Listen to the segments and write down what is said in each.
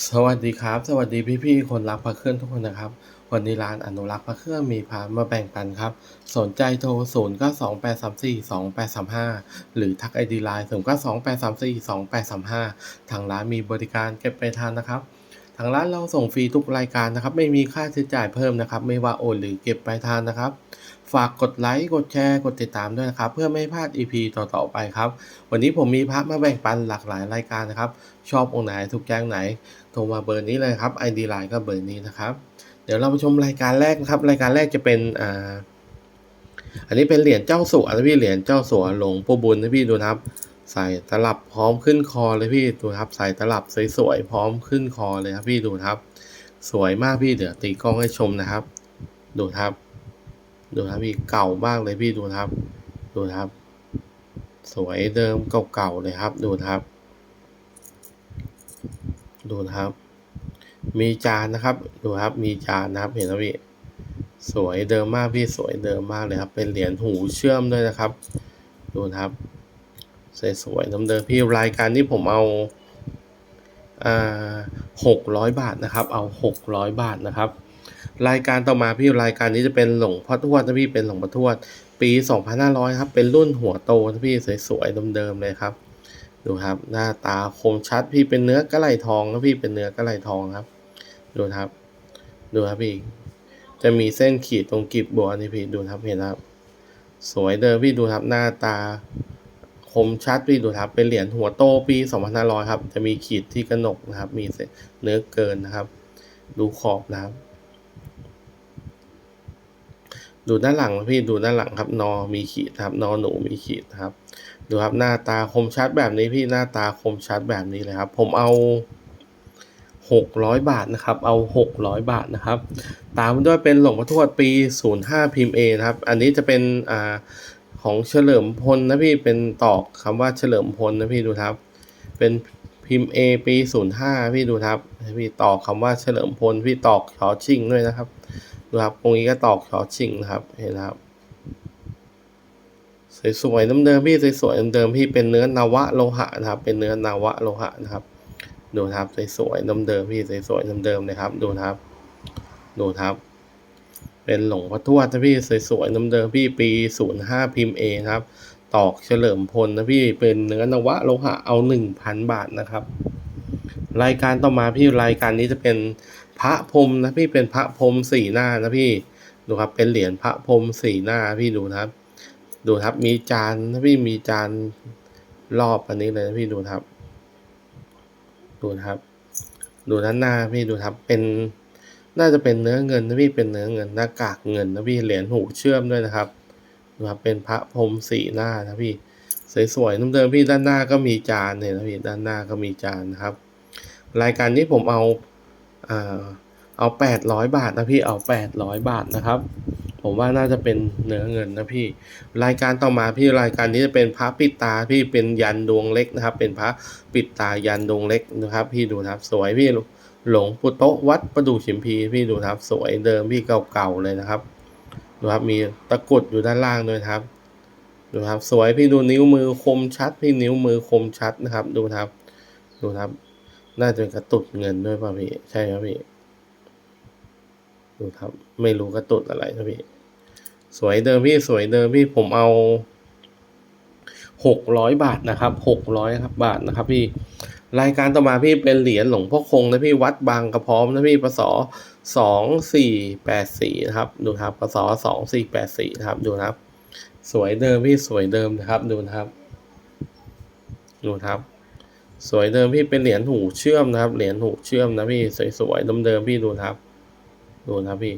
สวัสดีครับ สวัสดีพี่ๆคนรักพระเครื่องทุกคนนะครับ วันนี้ร้านอนุรักษ์พระเครื่องมีพามาแบ่งปันครับ สนใจโทร 0 9 2 8 3 4 2 8 3 5 หรือทักไอดีไลน์0 9 2 8 3 4 2 8 3 5 ทางร้านมีบริการเก็บไปทานนะครับางร้านเราส่งฟรีทุกรายการนะครับ ไม่มีค่าใช้จ่ายเพิ่มนะครับ ไม่ว่าโอนหรือเก็บไปทานนะครับ ฝากกดไลค์กดแชร์กดติดตามด้วยนะครับ เพื่อไม่พลาด EP ต่อๆไปครับ วันนี้ผมมีพระมาแบ่งปันหลากหลายรายการนะครับ ชอบองค์ไหนถูกแจ้งไหนโทรมาเบอร์นี้เลยครับ ID Line ก็เบอร์นี้นะครับ เดี๋ยวเราไปชมรายการแรกนะครับ รายการแรกจะเป็นอ่าอันนี้เป็นเหรียญเจ้าสัวนะพี่เหรียญเจ้าสัวหลวงปู่บุญนะพี่ดูนะครับ ใส่ตลับพร้อมขึ้นคอเลยพี่ดูครับ ใส่ตลับสวยๆพร้อมขึ้นคอเลยครับพี่ดูครับ สวยมากพี่เดี๋ยวตีกล้องให้ชมนะครับ ดูครับ ดูครับพี่เก่ามากเลยพี่ดูครับ ดูครับ สวยเดิมเก่าๆเลยครับ ดูครับ ดูครับ มีจานนะครับ ดูครับ มีจานนะครับ เห็นไหมพี่สวยเดิมมากพี่สวยเดิมมากเลยครับ เป็นเหรียญหูเชื่อมด้วยนะครับ ดูครับ สวยๆน้ำเดิมพี่รายการที่ผมเอาหกร้อยบาทนะครับ เอาหกร้อยบาทนะครับ รายการต่อมาพี่รายการนี้จะเป็นหลงพ่อทวดนะพี่เป็นหลงพ่อทวด ปี2500ครับ เป็นรุ่นหัวโตนะพี่สวยๆเดิมๆเลยครับ ดูครับ หน้าตาคมชัดพี่เป็นเนื้อกระไหลทองนะพี่เป็นเนื้อกระไหลทองครับ ดูครับ ดูครับพี่ จะมีเส้นขีดตรงกีบบัวนี่พี่ดูครับเห็นครับ สวยเดิมพี่ดูครับหน้าตา คมชัดพี่ดูครับ เป็นเหรียญหัวโตปี 2500 ครับ จะมีขีดที่กระหนกนะครับ มีเนื้อเกินนะครับ ดูขอบนะครับ ดูด้านหลังนะพี่ดูด้านหลังครับ นอมีขีดครับ นอหนูมีขีดครับ ดูครับหน้าตาคมชัดแบบนี้พี่หน้าตาคมชัดแบบนี้เลยครับ ผมเอาหกร้อยบาทนะครับ เอาหกร้อยบาทนะครับ ตามด้วยเป็นหลวงพ่อทวดปีศูนย์ห้าพิมพ์เอนะครับ อันนี้จะเป็นอ่า ของเฉลิมพลนะพี่เป็นตอกคำว่าเฉลิมพลนะพี่ดูครับ เป็นพิมพ์ A ปี05พี่ดูครับพี่ตอกคำว่าเฉลิมพลพี่ตอกชอชิงด้วยนะครับดูครับตรงนี้ก็ตอกชอชิงนะครับเห็นครับสวยๆเดิมๆพี่สวยๆเดิมๆพี่เป็นเนื้อนวะโลหะนะครับ เป็นเนื้อนวะโลหะนะครับดูครับสวยๆเดิมๆพี่สวยๆเดิมๆเลยครับ ดูครับดูครับ เป็นหลวงพ่อทวดนะพี่สวยๆเดิมๆพี่ปี 05 พิมพ์ A นะครับ ตอกเฉลิมพลนะพี่เป็นเนื้อนวะโลหะเอา 1,000 บาทนะครับ รายการต่อมาพี่รายการนี้จะเป็นพระพรมนะพี่เป็นพระพรมสี่หน้านะพี่ดูครับเป็นเหรียญพระพรมสี่หน้าพี่ดูนะครับ ดูครับมีจานนะพี่มีจานรอบอันนี้เลยนะพี่ดูครับ ดูครับ ดูด้านหน้าพี่ดูครับเป็น น่าจะเป็นเนื้อเงินนะพี่เป็นเนื้อเงินหน้ากากเงินนะพี่เหรียญหูเชื่อมด้วยนะครับดูครับ เป็นพระพรมสี่หน้านะพี่สวยๆเดิมๆพี่ด้านหน้าก็มีจานเนี่ยนะพี่ด้านหน้าก็มีจานนะครับ รายการนี้ผมเอาอ่าเอาแปดร้อยบาทนะพี่เอาแปดร้อยบาทนะครับ ผมว่าน่าจะเป็นเนื้อเงินนะพี่ รายการต่อมาพี่รายการนี้จะเป็นพระปิดตาพี่เป็นยันดวงเล็กนะครับ เป็นพระปิดตายันดวงเล็กนะครับ พี่ดูนะครับ สวยพี่ หลวงปู่โตะวัดประดู่ฉิมพีพี่ดูครับ สวยเดิมพี่เก่าๆเลยนะครับดูครับมีตะกรุดอยู่ด้านล่างด้วยครับดูครับ สวยพี่ดูนิ้วมือคมชัด พี่นิ้วมือคมชัดนะครับ ดูครับ ดูครับ น่าจะเป็นกระตุดเงินด้วยป่ะพี่ใช่ครับพี่ดูครับ ไม่รู้กระตุดอะไรนะพี่สวยเดิมพี่สวยเดิมพี่ผมเอาหกร้อยบาทนะครับหกร้อยครับบาทนะครับพี่ รายการต่อมาพี่เป็นเหรียญหลวงพ่อคงนะพี่วัดบางกระพร้อมนะพี่ปศสองสี่แปดสี่นะครับ ดูครับปศสองสี่แปดสี่นะครับ ดูครับ สวยเดิมพี่สวยเดิมนะครับ ดูครับ ดูครับ สวยเดิมพี่เป็นเหรียญหูเชื่อมนะครับ เหรียญหูเชื่อมนะพี่สวยๆเดิมๆพี่ดูครับ ดูครับพี่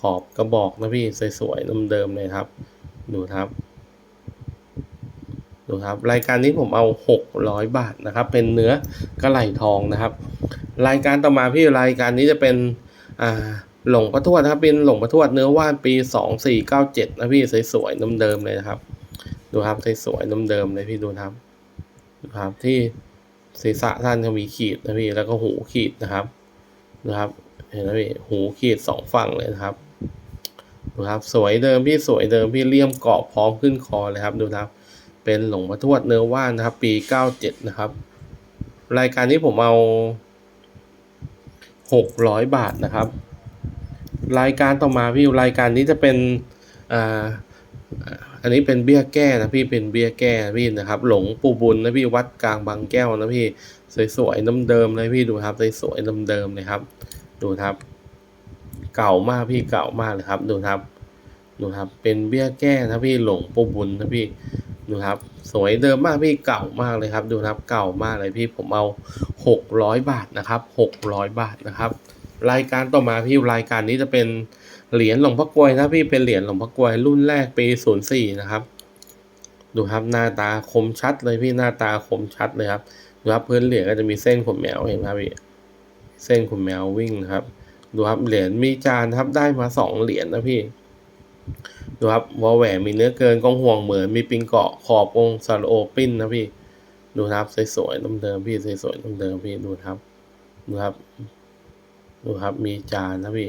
ขอบกระบอกนะพี่สวยๆเดิมๆเลยครับ ดูครับ ดูครับรายการนี้ผมเอาหกร้อยบาทนะครับ เป็นเนื้อกระไหลทองนะครับ รายการต่อมาพี่รายการนี้จะเป็นอ่าหลงประทวดนะครับเป็นหลงประทวดเนื้อว่านปีสองสี่เก้าเจ็ดนะพี่สวยๆเดิมๆเลยนะครับ ดูครับสวยๆเดิมๆเลยพี่ดูครับดูครับที่ศีรษะท่านก็มีขีดนะพี่แล้วก็หูขีดนะครับนะครับเห็นไหมพี่หูขีดสองฝั่งเลยนะครับดูครับ สวยเดิมพี่สวยเดิมพี่เลี่ยมกรอบพร้อมขึ้นคอเลยครับดูครับ เป็นหลวงพ่อทวดเนื้อว่านนะครับ ปีเก้าเจ็ดนะครับ รายการนี้ผมเอาหกร้อยบาทนะครับ รายการต่อมาพี่รายการนี้จะเป็นอ่าอันนี้เป็นเบี้ยแก้นะพี่เป็นเบี้ยแก้นะพี่นะครับ หลงปู่บุญนะพี่วัดกลางบางแก้วนะพี่สวยๆน้ำเดิมเลยพี่ดูครับสวยๆน้ำเดิมเลยครับ ดูครับ เก่ามากพี่เก่ามากเลยครับ ดูครับดูครับเป็นเบี้ยแก้นะพี่หลงปู่บุญนะพี่ ดูครับสวยเดิมมากพี่เก่ามากเลยครับ ดูครับเก่ามากเลยพี่ผมเอาหกร้อยบาทนะครับหกร้อยบาทนะครับ รายการต่อมาพี่รายการนี้จะเป็นเหรียญหลวงพ่อกลวยนะพี่เป็นเหรียญหลวงพ่อกลวยรุ่นแรกปีศูนย์สี่นะครับ ดูครับหน้าตาคมชัดเลยพี่หน้าตาคมชัดเลยครับดูครับพื้นเหรียญก็จะมีเส้นขนแมวเห็นไหมครับพี่เส้นขนแมววิ่งครับ ดูครับเหรียญมีจานครับได้มาสองเหรียญนะพี่ ดูครับวอลแหวนมีเนื้อเกินกองห่วงเหมือนมีปิงเกาะขอบองซาโอปิ้นนะพี่ ดูครับสวยๆเดิมๆพี่สวยๆเดิมๆพี่ดูครับดูครับดูครับมีจานนะพี่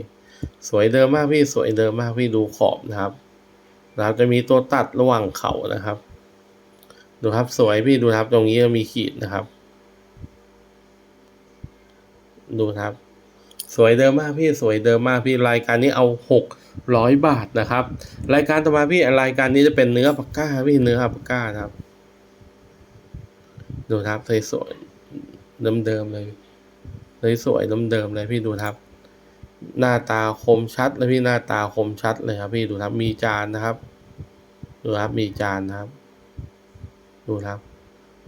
สวยเดิมมากพี่สวยเดิมมากพี่ดูขอบนะครับนะครับจะมีตัวตัดระหว่างเขานะครับ ดูครับสวยพี่ดูครับ ตรงนี้มีขีดนะครับ ดูครับ สวยเดิมมากพี่สวยเดิมมากพี่รายการนี้เอาหก ร้อยบาทนะครับ รายการต่อมาพี่รายการนี้จะเป็นเนื้อปากก้าพี่เนื้อปากก้าครับ ดูครับสวยสวยเดิมเดิมๆเลยสวยเดิมเดิมๆเลยพี่ดูครับ หน้าตาคมชัดเลยพี่หน้าตาคมชัดเลยครับ พี่ดูครับมีจานนะครับ ดูครับมีจานนะครับ ดูครับ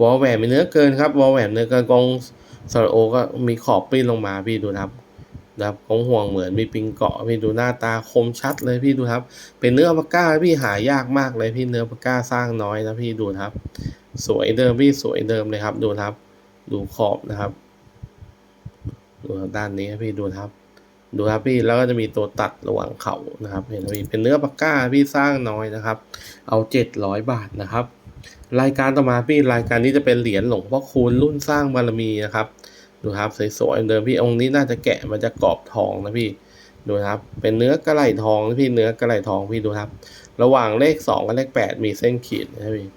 วอลแหวนมีเนื้อเกินครับวอลแหวนเนื้อเกินกองสระโอก็มีขอบปิ้นลงมาพี่ดูครับ นะครับกองห่วงเหมือนมีปิงเกาะพี่ดูหน้าตาคมชัดเลยพี่ดูครับ เป็นเนื้อปากก้าพี่หายากมากเลยพี่เนื้อปากก้าสร้างน้อยนะพี่ดูครับ สวยเดิมพี่สวยเดิมเลยครับ ดูครับ ดูขอบนะครับดูด้านนี้พี่ดูครับ ดูครับพี่แล้วก็จะมีตัวตัดระหว่างเขานะครับ เห็นไหมพี่เป็นเนื้อปากก้าพี่สร้างน้อยนะครับ เอาเจ็ดร้อยบาทนะครับ รายการต่อมาพี่รายการนี้จะเป็นเหรียญหลวงพ่อคูณรุ่นสร้างบารมีนะครับ ดูครับสวยๆเดิมพี่องค์นี้น่าจะแกะมาจากรอบทองนะพี่ดูครับ เป็นเนื้อกระไหลทองนะพี่เนื้อกระไหลทองพี่ดูครับ ระหว่างเลขสองกับเลขแปดมีเส้นขีดนะพี่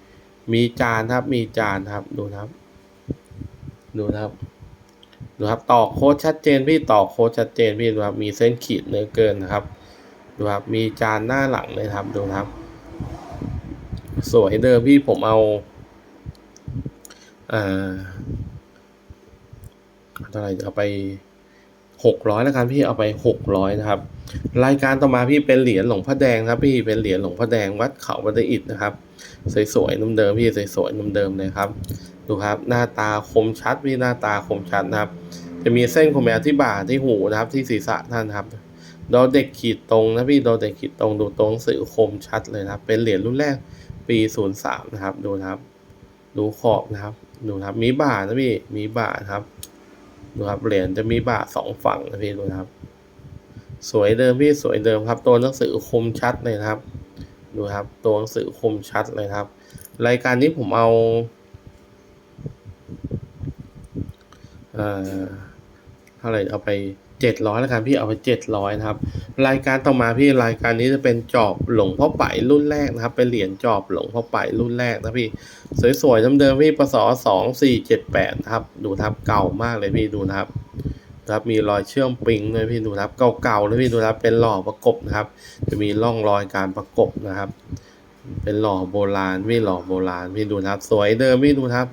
มีจานครับมีจานครับดูครับ ดูครับดูครับต่อโค้ดชัดเจนพี่ต่อโค้ดชัดเจนพี่ดูครับมีเส้นขีดเนื้อเกินนะครับ ดูครับมีจานหน้าหลังเลยครับดูครับ สวยเดิมพี่ผมเอาอ่า เท่าไหร่เอาไปหกร้อยแล้วกันพี่เอาไปหกร้อยนะครับ รายการต่อมาพี่เป็นเหรียญหลวงพ่อแดงครับ พี่เป็นเหรียญหลวงพ่อแดงวัดเขาบันไดอิฐนะครับสวยๆน้ำเดิมพี่สวยๆน้ำเดิมเลยครับ ดูครับ หน้าตาคมชัดพี่หน้าตาคมชัดนะครับ จะมีเส้นขนแมวที่บ่าที่หูนะครับ ที่ศีรษะท่านครับดอเด็กขีดตรงนะพี่ดอเด็กขีดตรงดูตรงหนังสื่อคมชัดเลยนะครับ เป็นเหรียญรุ่นแรกปีศูนย์สามนะครับ ดูนะครับ ดูขอบนะครับ ดูนะครับ มีบ่านะพี่มีบ่านะครับ ดูครับเหรียญจะมีบาทสองฝั่งนะพี่ดูครับ สวยเดิมพี่สวยเดิมครับ ตัวหนังสือคมชัดเลยครับ ดูครับ ตัวหนังสือคมชัดเลยครับ รายการนี้ผมเอาเอ่อเท่าไหร่เอาไป เจ็ดร้อยแล้วกันพี่เอาไปเจ็ดร้อยนะครับรายการต่อมาพี่รายการนี้จะเป็นจอบหลงพ่อไปรุ่นแรกนะครับ เป็นเหรียญจอบหลงพ่อไปรุ่นแรกนะพี่สวยๆเดิมๆพี่ปศสองสี่เจ็ดแปดนะครับดูครับเก่ามากเลยพี่ดูนะครับครับมีรอยเชื่อมปิงด้วยพี่ดูครับเก่าๆเลยพี่ดูครับเป็นหล่อประกบนะครับ จะมีร่องรอยการประกบนะครับ เป็นหล่อโบราณพี่หล่อโบราณพี่ดูครับ สวยเดิมพี่ดูครับ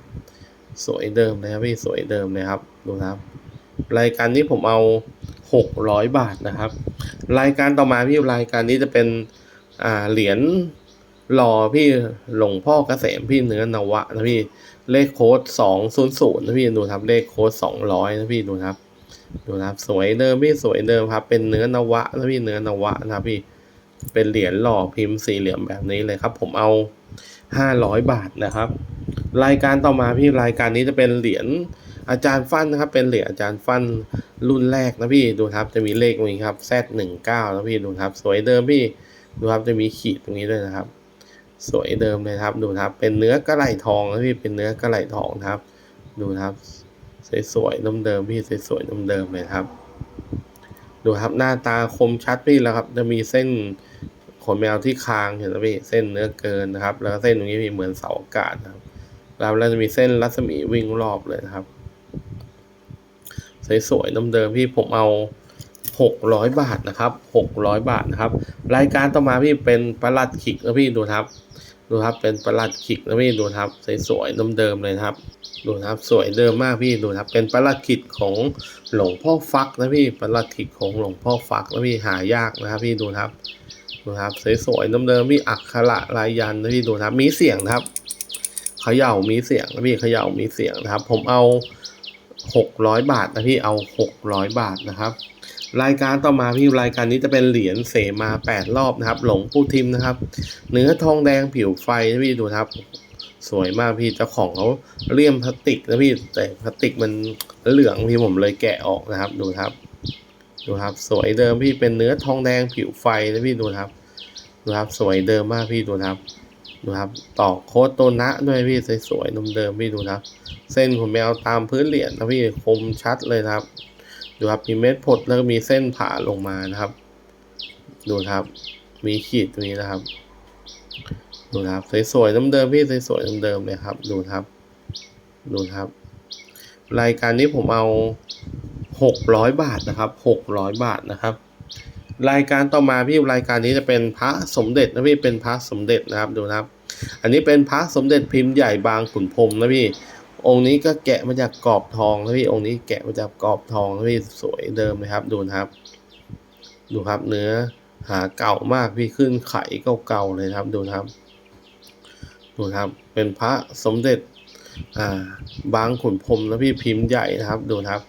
สวยเดิมเลยครับพี่สวยเดิมเลยครับ ดูครับ รายการนี้ผมเอา หกร้อยบาทนะครับ รายการต่อมาพี่รายการนี้จะเป็นอ่าเหรียญหล่อพี่หลวงพ่อกเกษมพี่เนื้อนวะนะพี่เลขโค้ดสองศูนย์นะพี่ดูครับเลขโค้ดสองร้อยนะพี่ดูครับดูนะครับสวยเดิมพี่สวยเดิมครับ เป็นเนื้อนวะนะพี่เนื้อนวะนะครับพี่เป็นเหรียญหล่อพิมพ์สี่เหลี่ยมแบบนี้เลยครับ ผมเอาห้าร้อยบาทนะครับ รายการต่อมาพี่รายการนี้จะเป็นเหรียญ อาจารย์ฟันนะครับ เป็นเหรียญอาจารย์ฟันรุ่นแรกนะพี่ดูครับจะมีเลขตรงนี้ครับ Z หนึ่งเก้านะพี่ดูครับ สวยเดิมพี่ดูครับจะมีขีดตรงนี้ด้วยนะครับ สวยเดิมเลยครับดูครับ เป็นเนื้อกระไหลทองนะพี่เป็นเนื้อกระไหลทองครับ ดูครับ สวยๆเดิมๆพี่สวยๆเดิมๆเลยครับ ดูครับหน้าตาคมชัดพี่แล้วครับ จะมีเส้นขนแมวที่คางเห็นไหมพี่เส้นเนื้อเกินนะครับ แล้วก็เส้นตรงนี้มีเหมือนเสาอากาศนะครับแล้วเราจะมีเส้นรัศมีวิ่งรอบเลยนะครับ สวยๆเดิมๆพี่ผมเอาหกร้อยบาทนะครับหกร้อยบาทนะครับ รายการต่อมาพี่เป็นประหลัดขิกนะพี่ดูครับ ดูครับเป็นประหลัดขิกนะพี่ดูครับสวยๆเดิมๆเลยครับ ดูครับสวยเดิมมากพี่ดูครับ เป็นประหลัดขิกของหลวงพ่อฟักนะพี่ประหลัดขิกของหลวงพ่อฟักนะพี่หายากนะครับพี่ดูครับดูครับสวยๆเดิมๆพี่อักขระลายยันนะพี่ดูครับ มีเสียงครับเขย่ามีเสียงนะพี่เขย่ามีเสียงนะครับ ผมเอา หกร้อยบาทนะพี่เอาหกร้อยบาทนะครับ รายการต่อมาพี่รายการนี้จะเป็นเหรียญเสมาแปดรอบนะครับ หลงปูทิมนะครับ เนื้อทองแดงผิวไฟนะพี่ดูครับ สวยมากพี่เจ้าของเขาเลี่ยมพลาสติกนะพี่แต่พลาสติกมันเหลืองพี่ผมเลยแกะออกนะครับดูครับดูครับ สวยเดิมพี่เป็นเนื้อทองแดงผิวไฟนะพี่ดูครับดูครับ สวยเดิมมากพี่ดูครับ ดูครับต่อโค้ดโตนะด้วยพี่สวยๆเดิมพี่ดูครับเส้นผมแมวตามพื้นเหรียญนะพี่คมชัดเลยครับ ดูครับมีเม็ดผดแล้วก็มีเส้นผ่าลงมานะครับ ดูครับ มีขีดตรงนี้นะครับ ดูครับสวยๆเดิมพี่สวยๆเดิมเลยครับ ดูครับ ดูครับ รายการนี้ผมเอาหกร้อยบาทนะครับหกร้อยบาทนะครับ รายการต่อมาพี่รายการนี้จะเป็นพระสมเด็จนะพี่เป็นพระสมเด็จนะครับดูนะครับ อันนี้เป็นพระสมเด็จพิมพ์ใหญ่บางขุนพรมนะพี่ องค์นี้ก็แกะมาจากกรอบทองนะพี่องค์นี้แกะมาจากกรอบทองนะพี่สวยเดิมเลยครับดูนะครับ ดูครับเนื้อหาเก่ามากพี่ขึ้นไข่เก่าๆเลยครับดูนะครับ ดูครับ เป็นพระสมเด็จอ่าบางขุนพรมนะพี่พิมพ์ใหญ่นะครับดูนะครับ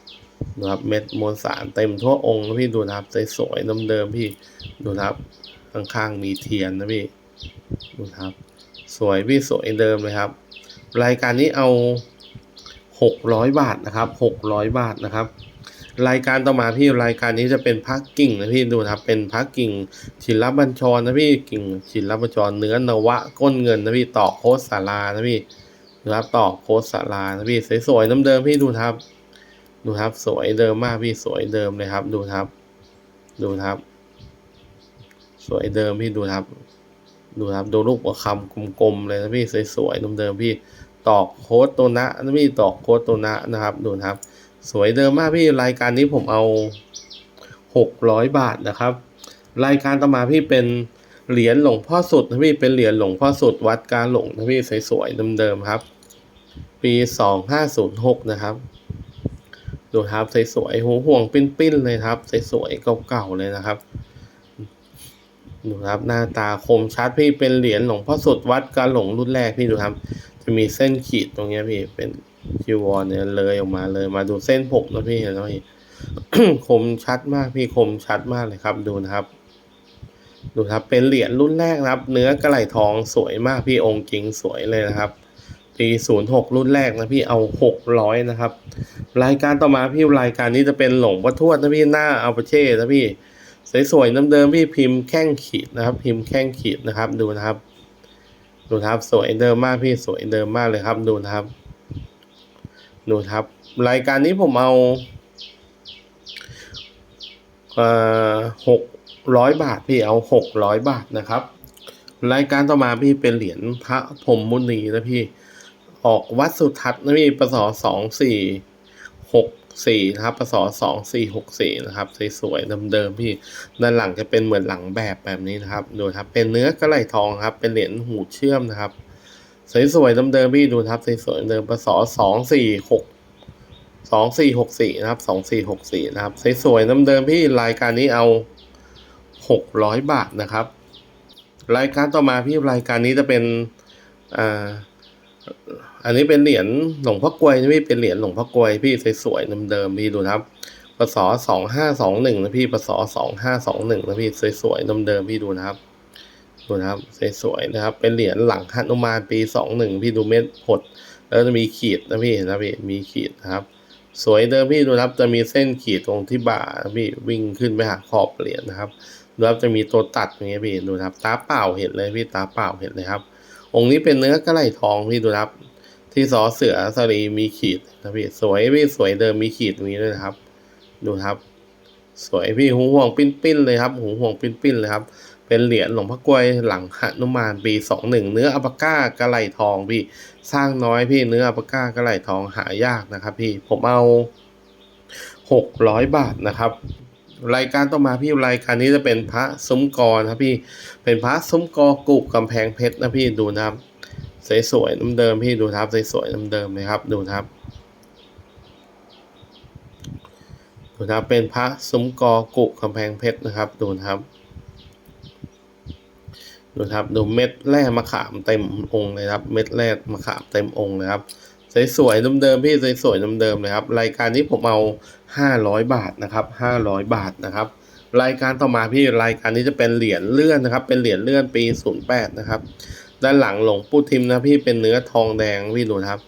ดูครับเม็ดมวลสารเต็มทั่วองค์นะพี่ดูนะครับสวยๆเดิมๆพี่ดูนะครับข้างๆมีเทียนนะพี่ดูนะครับ สวยพี่สวยเดิมเลยครับ รายการนี้เอาหกร้อยบาทนะครับหกร้อยบาทนะครับ รายการต่อมาพี่รายการนี้จะเป็นพักกิ่งนะพี่ดูนะครับเป็นพักกิ่งชินรับบัญชรนะพี่กิ่งชินรับบัญชรเนื้อนวะก้นเงินนะพี่ต่อโคสสารานะพี่นะครับต่อโคสสารานะพี่สวยๆเดิมพี่ดูนะครับ ดูครับ สวยเดิมมากพี่สวยเดิมเลยครับ ดูครับ ดูครับ สวยเดิมพี่ดูครับ ดูครับดูลูกประคำกลมๆเลยนะพี่สวยๆเดิมๆพี่ตอกโค้ดตัวนะนะพี่ตอกโค้ดตัวนะนะครับ ดูครับ สวยเดิมมากพี่รายการนี้ผมเอาหกร้อยบาทนะครับ รายการต่อมาพี่เป็นเหรียญหลวงพ่อสุดนะพี่เป็นเหรียญหลวงพ่อสุดวัดการหลงนะพี่สวยๆเดิมๆครับ ปีสองห้าศูนย์หกนะครับ ดูครับสวยๆหูห่วงปิ้นๆเลยครับสวยๆเก่าๆเลยนะครับดูครับหน้าตาคมชัดพี่เป็นเหรียญหลวงพ่อสุดวัดกาหลงรุ่นแรกพี่ดูครับ จะมีเส้นขีดตรงเนี้ยพี่เป็นจีวรเนี่ยเลยออกมาเลยมาดูเส้นผมนะพี่เห็นไหมคมชัดมากพี่คมชัดมากเลยครับดูนะครับ ดูครับเป็นเหรียญรุ่นแรกนะครับ เนื้อกระไหลทองสวยมากพี่องค์จริงสวยเลยนะครับ ปีศูนย์หกรุ่นแรกนะพี่เอาหกร้อยนะครับ รายการต่อมาพี่รายการนี้จะเป็นหลงพ่อทวดนะพี่หน้าเอาปเช่นะพี่สวยๆเดิมๆพี่พิมพ์แข้งขีดนะครับ พิมพ์แข้งขีดนะครับ ดูนะครับ ดูนะครับสวยเดิมมากพี่สวยเดิมมากเลยครับ ดูนะครับ ดูครับ รายการนี้ผมเอาหกร้อยบาทพี่เอาหกร้อยบาทนะครับ รายการต่อมาพี่เป็นเหรียญพระพรมมุนีนะพี่ ออกวัดสุทัศน์นะพี่ปศสองสี่หกสี่นะครับปศสองสี่หกสี่นะครับสวยๆเดิมๆพี่ด้านหลังจะเป็นเหมือนหลังแบบแบบนี้นะครับดูครับเป็นเนื้อกระไหลทองครับ เป็นเหรียญหูเชื่อมนะครับ สวยๆเดิมๆพี่ดูครับสวยๆเดิมปศสองสี่หกสองสี่หกสี่นะครับสองสี่หกสี่นะครับสวยๆเดิมๆพี่รายการนี้เอาหกร้อยบาทนะครับ รายการต่อมาพี่รายการนี้จะเป็นอ่า อันนี้เป็นเหรียญหลวงพ่อกลวยนะพี่เป็นเหรียญหลวงพ่อกลวยพี่สวยๆเดิมๆพี่ดูนะครับปศสองห้าสองหนึ่งนะพี่ปศสองห้าสองหนึ่งนะพี่สวยๆเดิมๆพี่ดูนะครับ ดูนะครับสวยๆนะครับ เป็นเหรียญหลังหนุมานปีสองหนึ่งพี่ดูเม็ดผด แล้วจะมีขีดนะพี่เห็นนะพี่มีขีดนะครับ สวยเดิมพี่ดูนะครับจะมีเส้นขีดตรงที่บ่าพี่วิ่งขึ้นไปหาขอบเหรียญนะครับดูครับจะมีตัวตัดอย่างเงี้ยพี่ดูนะครับ ตาเปล่าเห็นเลยพี่ตาเปล่าเห็นเลยครับ องค์นี้เป็นเนื้อกระไหลทองพี่ดูนะครับ ที่สอเสือสรีมีขีดนะพี่สวยพี่สวยเดิมมีขีดตรงนี้ด้วยนะครับ ดูครับ สวยพี่หูห่วงปิ้นปิ้นๆเลยครับ หูห่วงปิ้นปิ้นๆเลยครับ เป็นเหรียญหลวงพ่อกลวยหลังหนุมานปีสองหนึ่งเนื้ออัปก้ากระไหลทองพี่ สร้างน้อยพี่เนื้ออัปก้ากระไหลทองหายากนะครับ พี่ผมเอาหกร้อยบาทนะครับ รายการต่อมาพี่รายการนี้จะเป็นพระซุ้มกอนะครับพี่เป็นพระซุ้มกอกุกกำแพงเพชรนะพี่ดูนะครับสวยๆน้ำเดิมพี่ดูนะครับสวยๆน้ำเดิมเลยครับดูนะครับดูนะครับเป็นพระซุ้มกอกุกกำแพงเพชรนะครับดูนะครับดูครับดูเม็ดแร่มะขามเต็มองค์เลยครับ เม็ดแร่มะขามเต็มองค์เลยครับสวยๆเดิมๆพี่สวยๆเดิมๆเลยครับ รายการนี้ผมเอา ห้าร้อยบาทนะครับห้าร้อยบาทนะครับ รายการต่อมาพี่รายการนี้จะเป็นเหรียญเลื่อนนะครับ เป็นเหรียญเลื่อนปีศูนย์แปดนะครับ ด้านหลังหลงปูทิมนะพี่เป็นเนื้อทองแดงพี่ดูครับ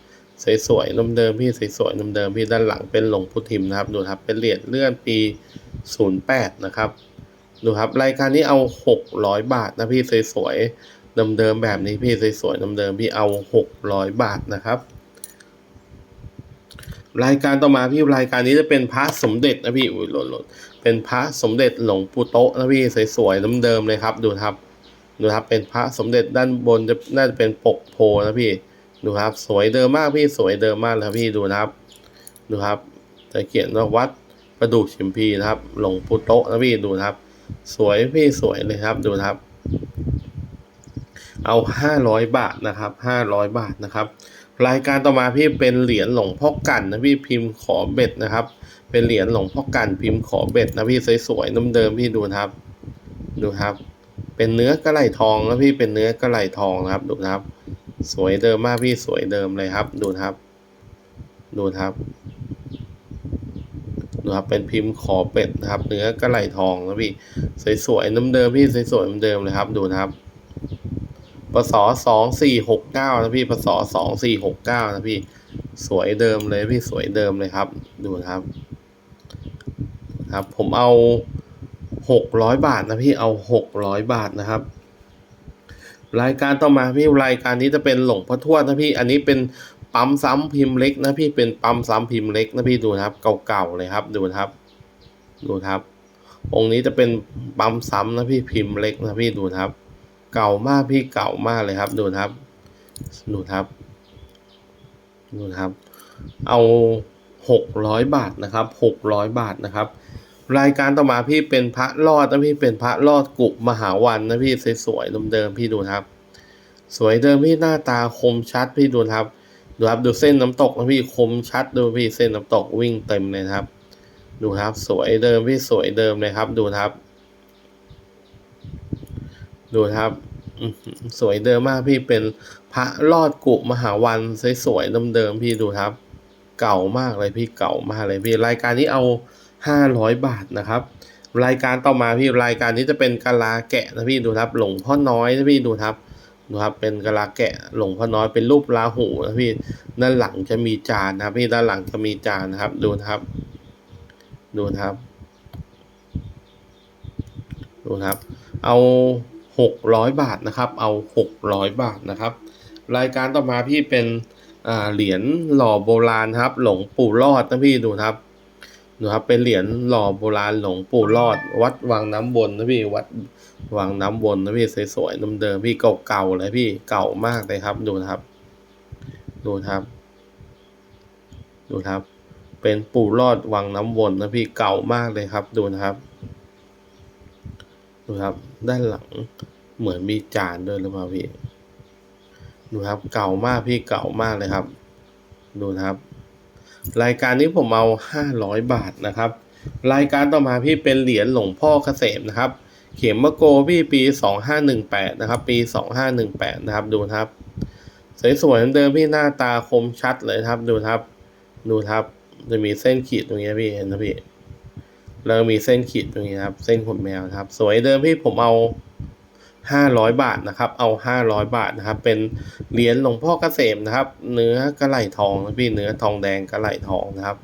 สวยๆเดิมพี่สวยๆเดิมพี่ด้านหลังเป็นหลงปูทิมนะครับดูครับเป็นเหรียญเลื่อนปีศูนย์แปดนะครับดูครับรายการนี้เอาหกร้อยบาทนะพี่สวยๆเดิมๆแบบนี้พี่สวยๆเดิมๆพี่เอาหกร้อยบาทนะครับ รายการต่อมาพี่รายการนี้จะเป็นพระสมเด็จนะพี่อุ้ยหล่นหล่นเป็นพระสมเด็จหลวงปู่โตะนะพี่สวยๆเดิมๆเลยครับ ดูครับดูครับเป็นพระสมเด็จด้านบนจะน่าจะเป็นปกโพนะพี่ดูครับ สวยเดิมมากพี่สวยเดิมมากเลยครับพี่ดูนะครับ ดูครับ จะเขียนว่าวัดประดูกชิมพีนะครับ หลวงปู่โตะนะพี่ดูนะครับ สวยพี่สวยเลยครับ ดูนะครับ เอาห้าร้อยบาทนะครับห้าร้อยบาทนะครับ รายการต่อมาพี่เป็นเหรียญหลวงพ่อกันนะพี่พิมพ์ขอเบ็ดนะครับ เป็นเหรียญหลวงพ่อกันพิมพ์ขอเบ็ดนะพี่สวยๆน้ำเดิมพี่ดูครับ ดูครับ เป็นเนื้อกระไหลทองนะพี่เป็นเนื้อกระไหลทองนะครับ ดูครับ สวยเดิมมากพี่สวยเดิมเลยครับ ดูครับ ดูครับดูครับเป็นพิมพ์ขอเป็ดนะครับ เนื้อกระไหลทองนะพี่สวยๆน้ำเดิมพี่สวยๆน้ำเดิมเลยครับ ดูนะครับ ปศสองสี่หกเก้านะพี่ปศสองสี่หกเก้านะพี่ สวยเดิมเลยพี่สวยเดิมเลยครับ ดูครับ ครับผมเอาหกร้อยบาทนะพี่เอาหกร้อยบาทนะครับ รายการต่อมาพี่รายการนี้จะเป็นหลงพ่อทวดนะพี่ อันนี้เป็นปั๊มซ้ำพิมพ์เล็กนะพี่เป็นปั๊มซ้ำพิมพ์เล็กนะพี่ดูนะครับ เก่าๆเลยครับ ดูครับ ดูครับ องค์นี้จะเป็นปั๊มซ้ำนะพี่พิมพ์เล็กนะพี่ดูครับ เก่ามากพี่เก่ามากเลยครับ ดูครับ ดูครับดูครับ เอาหกร้อยบาทนะครับหกร้อยบาทนะครับ รายการต่อมาพี่เป็นพระรอดนะพี่เป็นพระรอดกุมหาวันนะพี่สวยๆเดิมๆพี่ดูครับ สวยเดิมพี่หน้าตาคมชัดพี่ดูครับดูครับดูเส้นน้ำตกนะพี่คมชัดดูพี่เส้นน้ำตกวิ่งเต็มเลยครับ ดูครับ สวยเดิมพี่สวยเดิมเลยครับ ดูครับ ดูครับ สวยเดิมมากพี่เป็นพระรอดกุมหาวันสวยๆเดิมๆพี่ดูครับ เก่ามากเลยพี่เก่ามากเลยพี่รายการนี้เอาห้าร้อยบาทนะครับ รายการต่อมาพี่รายการนี้จะเป็นกะลาแกะนะพี่ดูครับ หลวงพ่อน้อยนะพี่ดูครับดูครับเป็นกะลาแกะหลวงพ่อน้อยเป็นรูปราหูนะพี่ด้านหลังจะมีจานนะครับพี่ด้านหลังจะมีจานนะครับ ดูครับ ดูครับดูครับ เอา หกร้อยบาทนะครับ เอาหกร้อยบาทนะครับ รายการต่อมาพี่เป็นเหรียญหล่อโบราณครับ หลงปู่รอดนะพี่ดูครับดูครับ เป็นเหรียญหล่อโบราณหลงปู่รอด วัดวังน้ำวนนะพี่วัดวังน้ำวนนะพี่สวยๆเดิมๆพี่เก่าๆเลยพี่เก่ามากเลยครับ ดูครับ ดูครับ ดูครับ เป็นปู่รอดวังน้ำวนนะพี่เก่ามากเลยครับ ดูนะครับ ดูครับ ด้านหลังเหมือนมีจานด้วยหรือเปล่าพี่ดูครับ เก่ามากพี่เก่ามากเลยครับ ดูครับ รายการนี้ผมเอาห้าร้อยบาทนะครับ รายการต่อมาพี่เป็นเหรียญหลวงพ่อเกษมนะครับ เข็มมะโกพี่ปีสองห้าหนึ่งแปดนะครับ ปีสองห้าหนึ่งแปดนะครับ ดูครับสวยๆเดิมพี่หน้าตาคมชัดเลยครับ ดูครับ ดูครับ จะมีเส้นขีดตรงนี้พี่เห็นนะพี่ แล้วมีเส้นขีดตรงนี้นะครับ เส้นขนแมวนะครับ สวยเดิมพี่ผมเอาห้าร้อยบาทนะครับ เอาห้าร้อยบาทนะครับ เป็นเหรียญหลวงพ่อเกษมนะครับ เนื้อกระไหลทองนะพี่ เนื้อทองแดงกระไหลทองนะครับ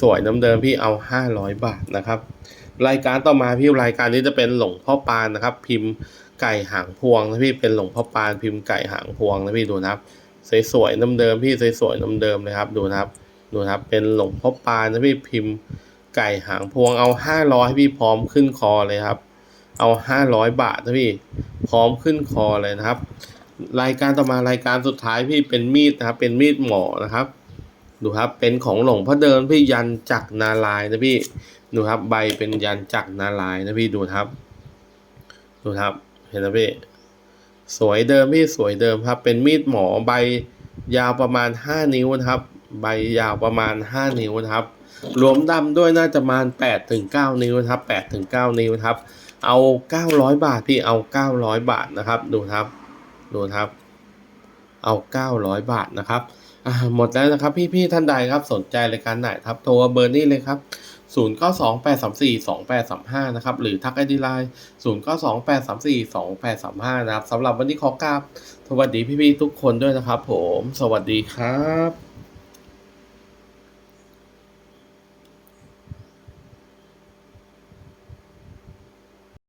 สวยๆน้ำเดิมพี่เอาห้าร้อยบาทนะครับ รายการต่อมาพี่รายการนี้จะเป็นหลวงพ่อปานนะครับ พิมพ์ไก่หางพวงนะพี่ เป็นหลวงพ่อปานพิมพ์ไก่หางพวงนะพี่ดูนะครับ สวยๆน้ำเดิมพี่ สวยๆน้ำเดิมเลยครับ ดูนะครับ ดูนะครับ เป็นหลวงพ่อปานนะพี่ พิมพ์ ไก่หางพวงเอาห้าร้อยพี่พร้อมขึ้นคอเลยครับ เอาห้าร้อยบาทนะพี่พร้อมขึ้นคอเลยนะครับ รายการต่อมารายการสุดท้ายพี่เป็นมีดนะครับ เป็นมีดหมอนะครับ ดูครับเป็นของหลวงพ่อเดินพี่ยันจักรนารายนะพี่ดูครับ ใบเป็นยันจักรนารายนะพี่ดูครับ ดูครับ เห็นนะพี่สวยเดิมพี่สวยเดิมครับ เป็นมีดหมอใบยาวประมาณห้านิ้วนะครับ ใบยาวประมาณห้านิ้วนะครับ รวมดำด้วยน่าจะประมาณแปดถึงเก้านิ้วนะครับแปดถึงเก้านิ้วครับ เอาเก้าร้อยบาทพี่เอาเก้าร้อยบาทนะครับ ดูครับดูครับเอาเก้าร้อยบาทนะครับหมดแล้วนะครับพี่ๆท่านใดครับสนใจรายการไหนครับโทรเบอร์นี้เลยครับ 0 9 2 8 3 4 2 8 3 5 นะครับ หรือทักไอดีไลน์0 9 2 8 3 4 2 8 3 5 นะครับสำหรับวันนี้ขอกราบสวัสดีพี่ๆทุกคนด้วยนะครับผม สวัสดีครับ